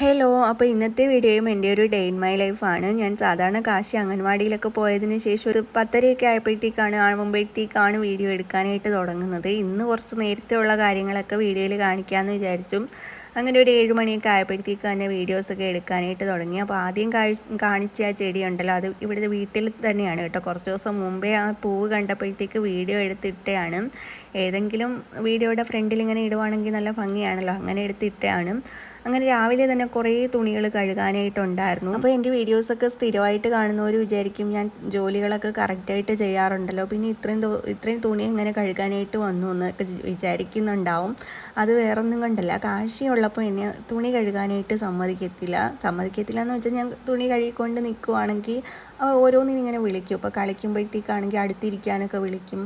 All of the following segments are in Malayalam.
ഹലോ അപ്പോൾ ഇന്നത്തെ വീഡിയോയും എന്റെ ഒരു ഡേ ഇൻ മൈ ലൈഫാണ് ഞാൻ സാധാരണ കാശി അംഗൻവാടിയിലൊക്കെ പോയതിന് ശേഷം ഒരു പത്തരയൊക്കെ ആയപ്പോഴത്തേക്കാണ് ആകുമ്പോഴത്തേക്കാണ് വീഡിയോ എടുക്കാനായിട്ട് തുടങ്ങുന്നത്. ഇന്ന് കുറച്ച് നേരത്തെ ഉള്ള കാര്യങ്ങളൊക്കെ വീഡിയോയിൽ കാണിക്കാമെന്ന് വിചാരിച്ചു അങ്ങനെ ഒരു ഏഴ് മണിയൊക്കെ ആയപ്പോഴത്തേക്ക് തന്നെ വീഡിയോസൊക്കെ എടുക്കാനായിട്ട് തുടങ്ങി. അപ്പോൾ ആദ്യം കാണിച്ച ആ ചെടി ഉണ്ടല്ലോ അത് ഇവിടുത്തെ വീട്ടിൽ തന്നെയാണ് കേട്ടോ. കുറച്ച് ദിവസം മുമ്പേ ആ പൂവ് കണ്ടപ്പോഴത്തേക്ക് വീഡിയോ എടുത്തിട്ടാണ് ഏതെങ്കിലും വീഡിയോയുടെ ഫ്രണ്ടിൽ ഇങ്ങനെ ഇടുവാണെങ്കിൽ നല്ല ഭംഗിയാണല്ലോ അങ്ങനെ എടുത്തിട്ടാണ് അങ്ങനെ രാവിലെ തന്നെ കുറേ തുണികൾ കഴുകാനായിട്ടുണ്ടായിരുന്നു. അപ്പോൾ എന്റെ വീഡിയോസൊക്കെ സ്ഥിരമായിട്ട് കാണുന്നവർ വിചാരിക്കും ഞാൻ ജോലികളൊക്കെ കറക്റ്റായിട്ട് ചെയ്യാറുണ്ടല്ലോ. പിന്നെ ഇത്രയും ഇത്രയും തുണി എങ്ങനെ കഴുകാനായിട്ട് വന്നു എന്നൊക്കെ വിചാരിക്കുന്നുണ്ടാവും. അത് വേറൊന്നും കണ്ടല്ല. കാശിയുള്ളപ്പോൾ എന്നെ തുണി കഴുകാനായിട്ട് സമ്മതിക്കത്തില്ല. സമ്മതിക്കത്തില്ല എന്ന് വെച്ചാൽ ഞാൻ തുണി കഴുകിക്കൊണ്ട് നിൽക്കുവാണെങ്കിൽ ഓരോന്നിനിങ്ങനെ വിളിക്കും. ഇപ്പോൾ കളിക്കുമ്പോഴത്തേക്കാണെങ്കിൽ അടുത്തിരിക്കാനൊക്കെ വിളിക്കും.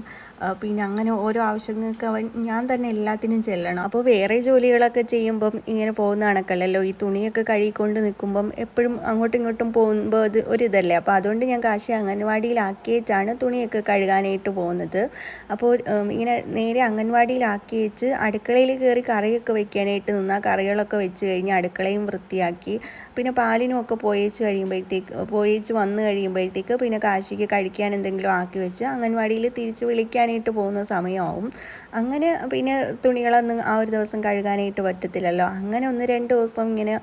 പിന്നെ അങ്ങനെ ഓരോ ആവശ്യങ്ങൾക്ക് അവൻ ഞാൻ തന്നെ എല്ലാത്തിനും ചെല്ലണം. അപ്പോൾ വേറെ ജോലികളൊക്കെ ചെയ്യുമ്പം ഇങ്ങനെ പോകുന്ന കണക്കല്ലല്ലോ ഈ തുണിയൊക്കെ കഴുകിക്കൊണ്ട് നിൽക്കുമ്പം എപ്പോഴും അങ്ങോട്ടും ഇങ്ങോട്ടും പോകുമ്പോൾ അത് ഒരിതല്ലേ? അപ്പോൾ അതുകൊണ്ട് ഞാൻ കാശി അംഗൻവാടിയിലാക്കിയിട്ടാണ് തുണിയൊക്കെ കഴുകാനായിട്ട് പോകുന്നത്. അപ്പോൾ ഇങ്ങനെ നേരെ അംഗൻവാടിയിലാക്കി വെച്ച് അടുക്കളയിൽ കയറി കറിയൊക്കെ വെക്കാനായിട്ട് നിന്നാൽ കറികളൊക്കെ വെച്ച് കഴിഞ്ഞ് അടുക്കളയും വൃത്തിയാക്കി പിന്നെ പാലിനും ഒക്കെ പോയേച്ച് കഴിയുമ്പോഴത്തേക്ക് പോയേച്ച് വന്നു കഴിയുമ്പോഴത്തേക്ക് പിന്നെ കാശിക്ക് കഴിക്കാൻ എന്തെങ്കിലും ആക്കി വെച്ച് അംഗൻവാടിയിൽ തിരിച്ച് വിളിക്കാനായിട്ട് പോകുന്ന സമയമാവും. അങ്ങനെ പിന്നെ തുണികളൊന്നും ആ ഒരു ദിവസം കഴുകാനായിട്ട് പറ്റത്തില്ലല്ലോ. അങ്ങനെ ഒന്ന് രണ്ട് ദിവസം ഇങ്ങനെ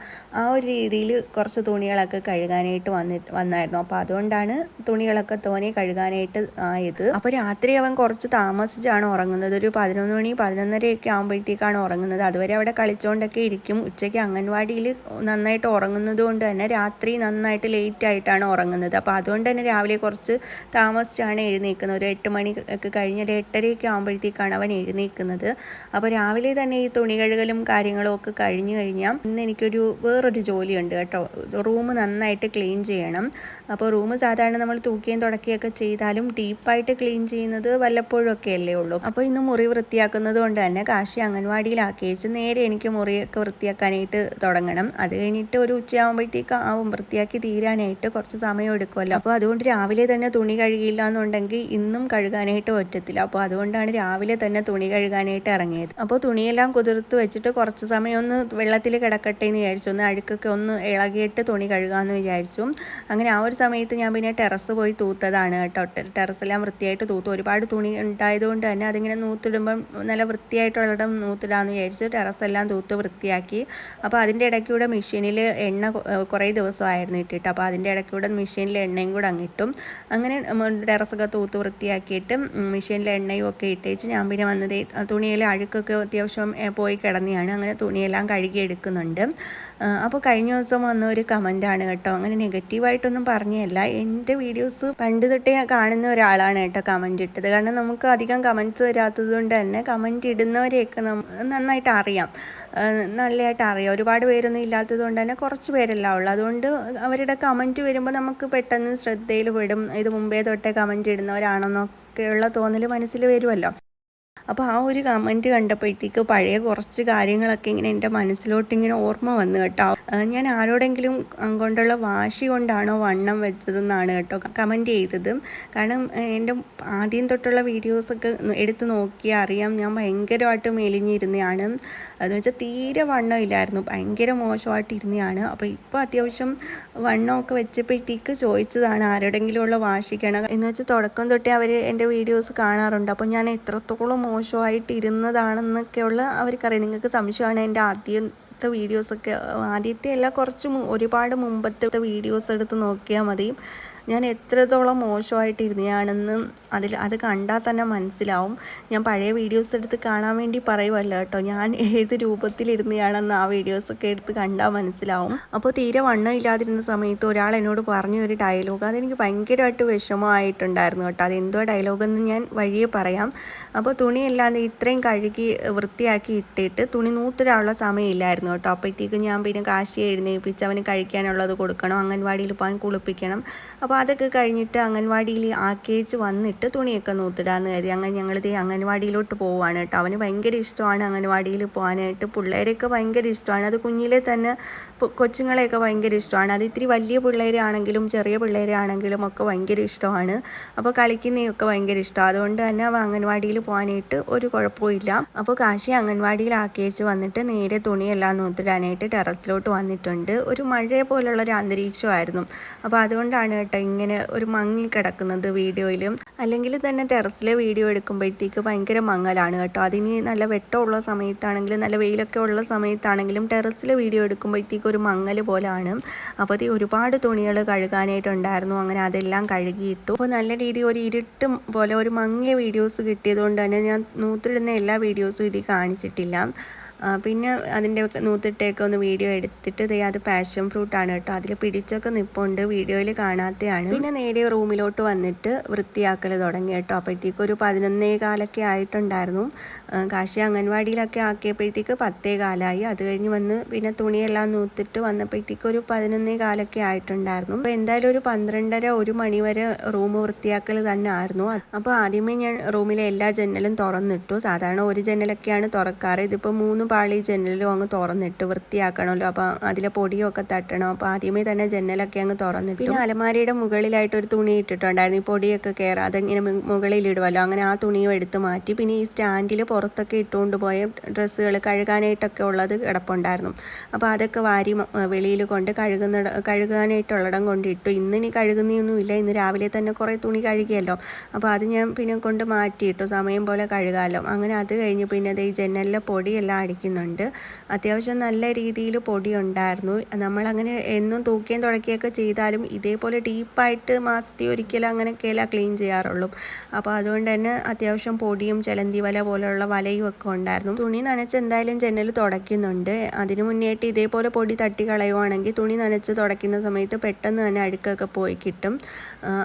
ആ ഒരു രീതിയിൽ കുറച്ച് തുണികളൊക്കെ കഴുകാനായിട്ട് വന്നി വന്നായിരുന്നു. അപ്പോൾ അതുകൊണ്ടാണ് തുണികളൊക്കെ തോനെ കഴുകാനായിട്ട് ആയത്. അപ്പോൾ രാത്രി അവൻ കുറച്ച് താമസിച്ചാണ് ഉറങ്ങുന്നത്. ഒരു പതിനൊന്ന് മണി പതിനൊന്നരയൊക്കെ ആകുമ്പോഴത്തേക്കാണ് ഉറങ്ങുന്നത്. അതുവരെ അവിടെ കളിച്ചുകൊണ്ടൊക്കെ ഇരിക്കും. ഉച്ചയ്ക്ക് അംഗൻവാടിയിൽ നന്നായിട്ട് ഉറങ്ങുന്നത് കൊണ്ട് തന്നെ രാത്രി നന്നായിട്ട് ലേറ്റ് ആയിട്ടാണ് ഉറങ്ങുന്നത്. അപ്പോൾ അതുകൊണ്ട് തന്നെ രാവിലെ കുറച്ച് താമസിച്ചാണ് എഴുന്നേൽക്കുന്നത്. ഒരു എട്ട് മണി ഒക്കെ കഴിഞ്ഞ് ഒരു എട്ടരയൊക്കെ ആകുമ്പോഴത്തേക്കാണ് അവൻ എഴുന്നേൽക്കുന്നത്. അപ്പോൾ രാവിലെ തന്നെ ഈ തുണി കഴുകലും കാര്യങ്ങളും ഒക്കെ കഴിഞ്ഞു കഴിഞ്ഞാൽ ഇന്ന് എനിക്കൊരു വേറൊരു ജോലിയുണ്ട് കേട്ടോ. റൂം നന്നായിട്ട് ക്ലീൻ ചെയ്യണം. അപ്പോൾ റൂം സാധാരണ നമ്മൾ തൂക്കിയും തുടക്കുകയൊക്കെ ചെയ്താലും ഡീപ്പായിട്ട് ക്ലീൻ ചെയ്യുന്നത് വല്ലപ്പോഴും ഒക്കെ അല്ലേ ഉള്ളൂ. അപ്പോൾ ഇന്ന് മുറി വൃത്തിയാക്കുന്നത് കൊണ്ട് തന്നെ കാശി അംഗൻവാടിയിലാക്കി വെച്ച് നേരെ എനിക്ക് മുറിയൊക്കെ വൃത്തിയാക്കാനായിട്ട് തുടങ്ങണം. അത് കഴിഞ്ഞിട്ട് ഒരു ഉച്ചയാകുമ്പോഴത്തേക്ക് ആവും വൃത്തിയാക്കി തീരാനായിട്ട് കുറച്ച് സമയം എടുക്കുമല്ലോ. അപ്പോൾ അതുകൊണ്ട് രാവിലെ തന്നെ തുണി കഴുകിയില്ല എന്നുണ്ടെങ്കിൽ ഇന്നും കഴുകാനായിട്ട് പറ്റത്തില്ല. അപ്പോൾ അതുകൊണ്ടാണ് രാവിലെ തന്നെ തുണി കഴുകാനായിട്ട് ഇറങ്ങിയത്. അപ്പോൾ തുണിയെല്ലാം കുതിർത്ത് വെച്ചിട്ട് കുറച്ച് സമയം ഒന്ന് വെള്ളത്തിൽ കിടക്കട്ടെ എന്ന് വിചാരിച്ചു. ഒന്ന് അഴുക്കൊക്കെ ഒന്ന് ഇളകിയിട്ട് തുണി കഴുകാമെന്ന് വിചാരിച്ചു. അങ്ങനെ ആ ഒരു സമയത്ത് ഞാൻ പിന്നെ ടെറസ് പോയി തൂത്തതാണ് കേട്ടോ. ടെറസെല്ലാം വൃത്തിയായിട്ട് തൂത്തു. ഒരുപാട് തുണി ഉണ്ടായതുകൊണ്ട് തന്നെ അതിങ്ങനെ നൂത്തിടുമ്പം നല്ല വൃത്തിയായിട്ടുള്ളിടം നൂത്തിടാന്ന് വിചാരിച്ച് ടെറസെല്ലാം തൂത്ത് വൃത്തിയാക്കി. അപ്പോൾ അതിന്റെ ഇടയ്ക്കൂടെ മെഷീനിൽ എണ്ണ കുറേ ദിവസമായിരുന്നു ഇട്ടിട്ട്. അപ്പോൾ അതിന്റെ ഇടയ്ക്കൂടെ മെഷീനിൽ എണ്ണയും കൂടെ അങ്ങിട്ടും അങ്ങനെ ടെറസൊക്കെ തൂത്ത് വൃത്തിയാക്കിയിട്ട് മെഷീനിൽ എണ്ണയും ഒക്കെ ഇട്ടേച്ച് ഞാൻ പിന്നെ വന്നത് തുണിയിലെ അഴുക്കൊക്കെ അത്യാവശ്യം പോയി കിടന്നെയാണ്. അങ്ങനെ തുണിയെല്ലാം കഴുകി എടുക്കുന്നുണ്ട്. അപ്പോൾ കഴിഞ്ഞ ദിവസം വന്ന ഒരു കമന്റാണ് കേട്ടോ. അങ്ങനെ നെഗറ്റീവായിട്ടൊന്നും പറഞ്ഞല്ല എന്റെ വീഡിയോസ് പണ്ട് തൊട്ടേ കാണുന്ന ഒരാളാണ് കേട്ടോ കമന്റ് ഇട്ടത്. കാരണം നമുക്ക് അധികം കമന്റ്സ് വരാത്തത് കൊണ്ട് തന്നെ കമന്റ് ഇടുന്നവരെയൊക്കെ നന്നായിട്ട് അറിയാം. നല്ലതായിട്ട് അറിയാം. ഒരുപാട് പേരൊന്നും ഇല്ലാത്തത് കൊണ്ട് തന്നെ കുറച്ച് പേരെല്ലാം ഉള്ളു. അതുകൊണ്ട് അവരുടെ കമന്റ് വരുമ്പോൾ നമുക്ക് പെട്ടെന്ന് ശ്രദ്ധയിൽ പെടും. ഇത് മുമ്പേ തൊട്ടേ കമന്റ് ഇടുന്നവരാണെന്നൊക്കെയുള്ള തോന്നൽ മനസ്സിൽ വരുമല്ലോ. അപ്പോൾ ആ ഒരു കമന്റ് കണ്ടപ്പോഴത്തേക്ക് പഴയ കുറച്ച് കാര്യങ്ങളൊക്കെ ഇങ്ങനെ എന്റെ മനസ്സിലോട്ട് ഇങ്ങനെ ഓർമ്മ വന്നു കേട്ടോ. ഞാൻ ആരോടെങ്കിലും കൊണ്ടുള്ള വാശി കൊണ്ടാണോ വണ്ണം വെച്ചതെന്നാണ് കേട്ടോ കമന്റ് ചെയ്തത്. കാരണം എന്റെ ആദ്യം തൊട്ടുള്ള വീഡിയോസൊക്കെ എടുത്തു നോക്കിയാൽ അറിയാം ഞാൻ ഭയങ്കരമായിട്ട് മെലിഞ്ഞിരുന്നതാണ് എന്ന് വെച്ചാൽ തീരെ വണ്ണം ഇല്ലായിരുന്നു. ഭയങ്കര മോശമായിട്ട് ഇരുന്നതാണ് അപ്പോൾ ഇപ്പോൾ അത്യാവശ്യം വണ്ണമൊക്കെ വെച്ചപ്പോഴത്തേക്ക് ചോദിച്ചതാണ് ആരോടെങ്കിലും ഉള്ള വാശിക്കണം. എന്ന് വെച്ചാൽ തുടക്കം തൊട്ടേ അവർ എന്റെ വീഡിയോസ് കാണാറുണ്ട്. അപ്പോൾ ഞാൻ എത്രത്തോളം മോശമായിട്ട് ഇരുന്നതാണെന്നൊക്കെയുള്ള അവർക്കറിയാം. നിങ്ങൾക്ക് സംശയമാണ് എന്റെ ആദ്യത്തെ വീഡിയോസൊക്കെ. ആദ്യത്തെ അല്ല കുറച്ച് ഒരുപാട് മുമ്പത്തെ വീഡിയോസ് എടുത്ത് നോക്കിയാൽ മതി. ഞാൻ എത്രത്തോളം മോശമായിട്ട് ഇരുന്നയാണെന്ന് അതിൽ അത് കണ്ടാൽ തന്നെ മനസ്സിലാവും. ഞാൻ പഴയ വീഡിയോസ് എടുത്ത് കാണാൻ വേണ്ടി പറയുമല്ല കേട്ടോ. ഞാൻ ഏത് രൂപത്തിലിരുന്നയാണെന്ന് ആ വീഡിയോസൊക്കെ എടുത്ത് കണ്ടാൽ മനസ്സിലാവും. അപ്പോൾ തീരെ വണ്ണം ഇല്ലാതിരുന്ന സമയത്ത് ഒരാൾ എന്നോട് പറഞ്ഞ ഒരു ഡയലോഗ് അതെനിക്ക് ഭയങ്കരമായിട്ട് വിഷമമായിട്ടുണ്ടായിരുന്നു കേട്ടോ. അതെന്തോ ഡയലോഗെന്ന് ഞാൻ വഴിയെ പറയാം. അപ്പോൾ തുണിയല്ലാതെ ഇത്രയും കഴുകി വൃത്തിയാക്കി ഇട്ടിട്ട് തുണി നൂത്തിരാനുള്ള സമയമില്ലായിരുന്നു കേട്ടോ. അപ്പോഴത്തേക്ക് ഞാൻ പിന്നെ കാശി എഴുന്നേൽപ്പിച്ച് അവന് കഴിക്കാനുള്ളത് കൊടുക്കണം അംഗൻവാടിയിൽ പോകാൻ കുളിപ്പിക്കണം അപ്പോൾ അതൊക്കെ കഴിഞ്ഞിട്ട് അംഗൻവാടിയിൽ ആക്കേച്ച് വന്നിട്ട് തുണിയൊക്കെ നൂത്തിടാന്ന് കരുതി. അങ്ങനെ ഞങ്ങളിത് അംഗൻവാടിയിലോട്ട് പോവുകയാണ് കേട്ടോ. അവന് ഭയങ്കര ഇഷ്ടമാണ് അംഗൻവാടിയിൽ പോകാനായിട്ട് പിള്ളേരെയൊക്കെ ഭയങ്കര ഇഷ്ടമാണ്. അത് കുഞ്ഞിലെ തന്നെ കൊച്ചുങ്ങളെയൊക്കെ ഭയങ്കര ഇഷ്ടമാണ്. അത് ഇത്തിരി വലിയ പിള്ളേരാണെങ്കിലും ചെറിയ പിള്ളേരാണെങ്കിലും ഒക്കെ ഭയങ്കര ഇഷ്ടമാണ്. അപ്പോൾ കളിക്കുന്നതൊക്കെ ഭയങ്കര ഇഷ്ടമാണ്. അതുകൊണ്ട് തന്നെ അവ അംഗൻവാടിയിൽ പോകാനായിട്ട് ഒരു കുഴപ്പമില്ല അപ്പോൾ കാശി അംഗൻവാടിയിൽ ആക്കിയേച്ച് വന്നിട്ട് നേരെ തുണിയെല്ലാം നൂത്തിടാനായിട്ട് ടെറസിലോട്ട് വന്നിട്ടുണ്ട്. ഒരു മഴ പോലുള്ള ഒരു അന്തരീക്ഷമായിരുന്നു. അപ്പോൾ അതുകൊണ്ടാണ് കേട്ടോ ഇങ്ങനെ ഒരു മങ്ങി കിടക്കുന്നത് വീഡിയോയിലും. അല്ലെങ്കിൽ തന്നെ ടെറസിലെ വീഡിയോ എടുക്കുമ്പോഴത്തേക്ക് ഭയങ്കര മങ്ങലാണ് കേട്ടോ. അതിന് നല്ല വെട്ടമുള്ള സമയത്താണെങ്കിലും നല്ല വെയിലൊക്കെ ഉള്ള സമയത്താണെങ്കിലും ടെറസിലെ വീഡിയോ എടുക്കുമ്പോഴത്തേക്ക് ഒരു മങ്ങൽ പോലാണ്. അപ്പോൾ അത് ഒരുപാട് തുണികൾ കഴുകാനായിട്ടുണ്ടായിരുന്നു. അങ്ങനെ അതെല്ലാം കഴുകിയിട്ടു. അപ്പോൾ നല്ല രീതിയിൽ ഒരു ഇരുട്ടും പോലെ ഒരു മങ്ങിയ വീഡിയോസ് കിട്ടിയതുകൊണ്ട് തന്നെ ഞാൻ നൂത്തിടുന്ന എല്ലാ വീഡിയോസും ഇതിൽ കാണിച്ചിട്ടില്ല. പിന്നെ അതിന്റെ നൂത്തിട്ടേക്ക് ഒന്ന് വീഡിയോ എടുത്തിട്ട് ദേ അത് പാഷൻ ഫ്രൂട്ടാണ് കേട്ടോ. അതിൽ പിടിച്ചൊക്കെ നിപ്പുണ്ട്. വീഡിയോയിൽ കാണാത്തതാണ് പിന്നെ നേരെ റൂമിലോട്ട് വന്നിട്ട് വൃത്തിയാക്കൽ തുടങ്ങി കേട്ടോ. അപ്പോഴത്തേക്ക് ഒരു പതിനൊന്നേ കാലൊക്കെ ആയിട്ടുണ്ടായിരുന്നു കാശി അംഗൻവാടിയിലൊക്കെ ആക്കിയപ്പോഴത്തേക്ക് പത്തേ കാലമായി അത് കഴിഞ്ഞ് വന്ന് പിന്നെ തുണിയെല്ലാം നൂത്തിട്ട് വന്നപ്പോഴത്തേക്ക് ഒരു പതിനൊന്നേ കാലൊക്കെ ആയിട്ടുണ്ടായിരുന്നു. അപ്പോൾ എന്തായാലും ഒരു പന്ത്രണ്ടര ഒരു മണി വരെ റൂം വൃത്തിയാക്കൽ തന്നെ ആയിരുന്നു. അപ്പോൾ ആദ്യമേ ഞാൻ റൂമിലെ എല്ലാ ജനലും തുറന്നിട്ടു. സാധാരണ ഒരു ജനലൊക്കെയാണ് തുറക്കാറ്. ഇതിപ്പോൾ മൂന്ന് പാളി ജനലും അങ്ങ് തുറന്നിട്ട് വൃത്തിയാക്കണമല്ലോ. അപ്പോൾ അതിലെ പൊടിയൊക്കെ തട്ടണം. അപ്പോൾ ആദ്യമേ തന്നെ ജനലൊക്കെ അങ്ങ് തുറന്നിട്ട്. പിന്നെ അലമാരയുടെ മുകളിലായിട്ട് ഒരു തുണി ഇട്ടിട്ടുണ്ടായിരുന്നു. ഈ പൊടിയൊക്കെ കയറാതെ ഇങ്ങനെ മുകളിലിടുമല്ലോ അങ്ങനെ ആ തുണിയും എടുത്ത് മാറ്റി. പിന്നെ ഈ സ്റ്റാൻഡിൽ പുറത്തൊക്കെ ഇട്ടുകൊണ്ട് പോയ ഡ്രസ്സുകൾ കഴുകാനായിട്ടൊക്കെ ഉള്ളത് കിടപ്പുണ്ടായിരുന്നു. അപ്പോൾ അതൊക്കെ വാരി വെളിയിൽ കൊണ്ട് കഴുകുന്ന കഴുകാനായിട്ടുള്ളിടം കൊണ്ടിട്ടു ഇന്ന് ഇനി കഴുകുന്നൊന്നുമില്ല ഇന്ന് രാവിലെ തന്നെ കുറേ തുണി കഴുകിയല്ലോ. അപ്പോൾ അത് ഞാൻ പിന്നെ കൊണ്ട് മാറ്റിയിട്ടു. സമയം പോലെ കഴുകാമല്ലോ അങ്ങനെ അത് കഴിഞ്ഞ് പിന്നെ ഈ ജനലിലെ പൊടിയെല്ലാം അടിക്കുന്നുണ്ട് അത്യാവശ്യം നല്ല രീതിയിൽ പൊടി ഉണ്ടായിരുന്നു നമ്മളങ്ങനെ എന്നും തൂക്കുകയും തുടക്കിയൊക്കെ ചെയ്താലും ഇതേപോലെ ഡീപ്പായിട്ട് മാസത്തിൽ ഒരിക്കലും അങ്ങനെയൊക്കെയല്ല ക്ലീൻ ചെയ്യാറുള്ളൂ. അപ്പോൾ അതുകൊണ്ട് തന്നെ അത്യാവശ്യം പൊടിയും ചെലന്തി വല പോലെയുള്ള വലയും ഒക്കെ ഉണ്ടായിരുന്നു. തുണി നനച്ച് എന്തായാലും ജനൽ തുടയ്ക്കുന്നുണ്ട്. അതിനു മുന്നേയായിട്ട് ഇതേപോലെ പൊടി തട്ടി കളയുവാണെങ്കിൽ തുണി നനച്ച് തുടയ്ക്കുന്ന സമയത്ത് പെട്ടെന്ന് തന്നെ അഴുക്കൊക്കെ പോയി കിട്ടും.